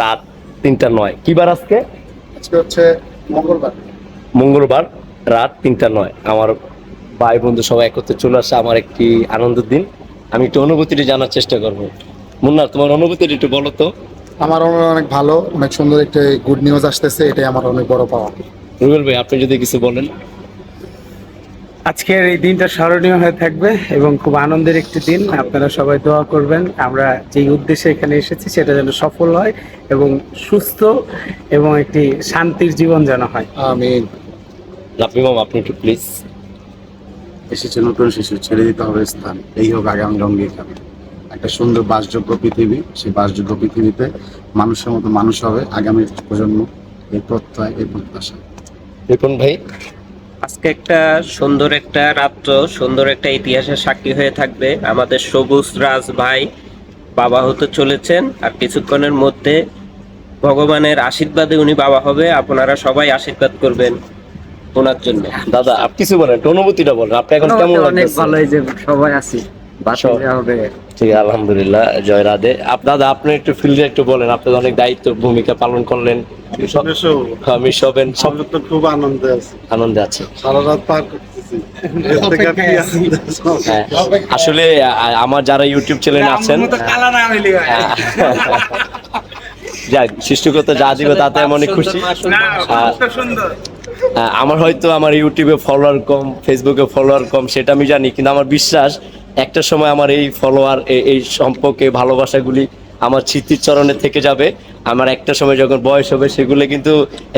রাত তিনটা নয়। কি বার আজকে? আজকে হচ্ছে মঙ্গলবার। মঙ্গলবার রাত তিনটা নয়। আমার ভাই বন্ধু সবাই একত্রে চলে আসে আমার একটি আনন্দের দিন। আমি একটু অনুভূতিটি জানার চেষ্টা করব। মুন্না তোমার অনুভূতিটি একটু বলো তো। আমার অনেক অনেক ভালো অনেক সুন্দর একটা গুড নিউজ আসতেছে এটাই আমার অনেক বড় পাওয়া। রুবেল ভাই আপনি যদি কিছু বলেন। আজকের এই দিনটা স্মরণীয় হয়ে থাকবে এবং খুব আনন্দের একটি দিন। আপনারা সবাই দোয়া করবেন। আমরা যেই উদ্দেশ্যে এখানে এসেছি সেটা যেন সফল হয় এবং সুস্থ এবং একটি শান্তির জীবন যেন হয়। আমি মাম আপনি একটু প্লিজ এসেছে নতুন শিশু ছেড়ে দিতে হবে স্থান। এই হোক আগামী রঙ্গির খাবে একটা সুন্দর বাসযোগ্য পৃথিবী সেই বাসযোগ্য পৃথিবীতে মানুষের মতো মানুষ হবে আগামী প্রজন্ম। এই প্রত্যয় এই প্রত্যাশা। রিপন ভাই। আজকে একটা সুন্দর একটা রাত্র সুন্দর একটা ইতিহাসের সাক্ষী হয়ে থাকবে। আমাদের সবুজ রাজ ভাই বাবা হতে চলেছেন আর কিছুক্ষণের মধ্যে ভগবানের আশীর্বাদে উনি বাবা হবে। আপনারা সবাই আশীর্বাদ করবেন ওনার জন্য। দাদা আপনি কিছু বলেন একটু অনুভূতিটা বলেন আপনি এখন কেমন অনেক ভালোই যে সবাই আছি বাসে হবে। ঠিক আলহামদুলিল্লাহ জয় রাধে। আপ দাদা আপনি একটু ফিল্ডে একটু বলেন আপনি অনেক দায়িত্ব ভূমিকা পালন করলেন। আমি সবেন সব তো খুব আনন্দে আছে। আনন্দে আছে। সারা রাত পার করতেছি। হ্যাঁ আসলে আমার যারা ইউটিউব চ্যানেল আছেন যাক সৃষ্টিকর্তা যা দিবে তাতে আমি অনেক খুশি। আমার হয়তো আমার ইউটিউবে ফলোয়ার কম ফেসবুকে ফলোয়ার কম সেটা আমি জানি কিন্তু আমার বিশ্বাস একটা সময় আমার এই ফলোয়ার এই সম্পর্কে ভালোবাসাগুলি আমার স্মৃতির চরণে থেকে যাবে। আমার একটা সময় যখন বয়স হবে, সেগুলো কিন্তু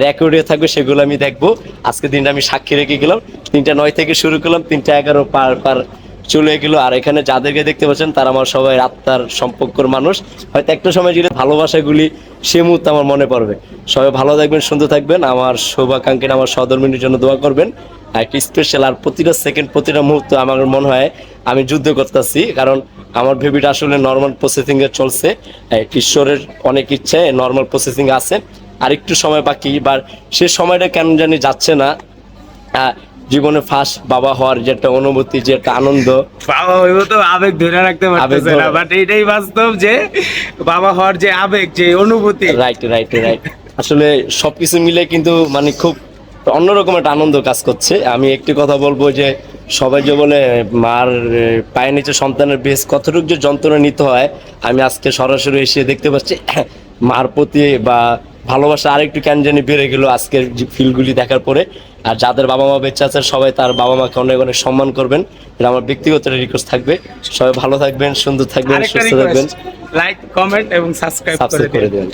রেকর্ডে থাকবে, সেগুলো আমি দেখব। আজকে দিনটা আমি সাক্ষী রেখে গেলাম। তিনটা নয় থেকে শুরু করলাম, তিনটা এগারো পার পার চলে গেল। আর এখানে যাদেরকে দেখতে পাচ্ছেন, তারা আমার সবাই আত্মার সম্পর্কর মানুষ। হয়তো একটা সময় গেলে ভালোবাসাগুলি সে মুহূর্তে আমার মনে পড়বে। সবাই ভালো থাকবেন, সুন্দর থাকবেন। আমার শোভাকাঙ্ক্ষীর, আমার সহধর্মিনীর জন্য দোয়া করবেন। একটা স্পেশাল আর প্রতিটা সেকেন্ড প্রতিটা মুহূর্ত আমার মনে হয় আমি যুদ্ধ করতেছি। কারণ আমার ভেবিটা আসলে নর্মাল প্রসেসিং এ চলছে ঈশ্বরের অনেক ইচ্ছে নর্মাল প্রসেসিং আছে। আর একটু সময় বাকি বা সে সময়টা কেন জানি যাচ্ছে না। জীবনে ফার্স্ট বাবা হওয়ার যে একটা অনুভূতি যে একটা আনন্দ। বাবা হইব তো আবেগ ধরে রাখতে পারতেছে না বাট এটাই বাস্তব যে বাবা হওয়ার যে আবেগ যে অনুভূতি। রাইট রাইট রাইট আসলে সবকিছু মিলে কিন্তু মানে খুব অন্যরকম একটা আনন্দ কাজ করছে। আমি একটি কথা বলব যে সবাই যে বলে মার পায়ের নিচে সন্তানের বেশ কতটুকু যে যন্ত্রণা নিতে হয় আমি আজকে সরাসরি এসে দেখতে পাচ্ছি মার প্রতি বা ভালোবাসা আরেকটু কেন জানি বেড়ে গেল আজকের যে ফিলগুলি দেখার পরে। আর যাদের বাবা মা বেঁচে আছে সবাই তার বাবা মাকে অনেক অনেক সম্মান করবেন। এটা আমার ব্যক্তিগত রিকোয়েস্ট থাকবে। সবাই ভালো থাকবেন সুন্দর থাকবেন সুস্থ থাকবেন। লাইক কমেন্ট এবং সাবস্ক্রাইব করে দেবেন।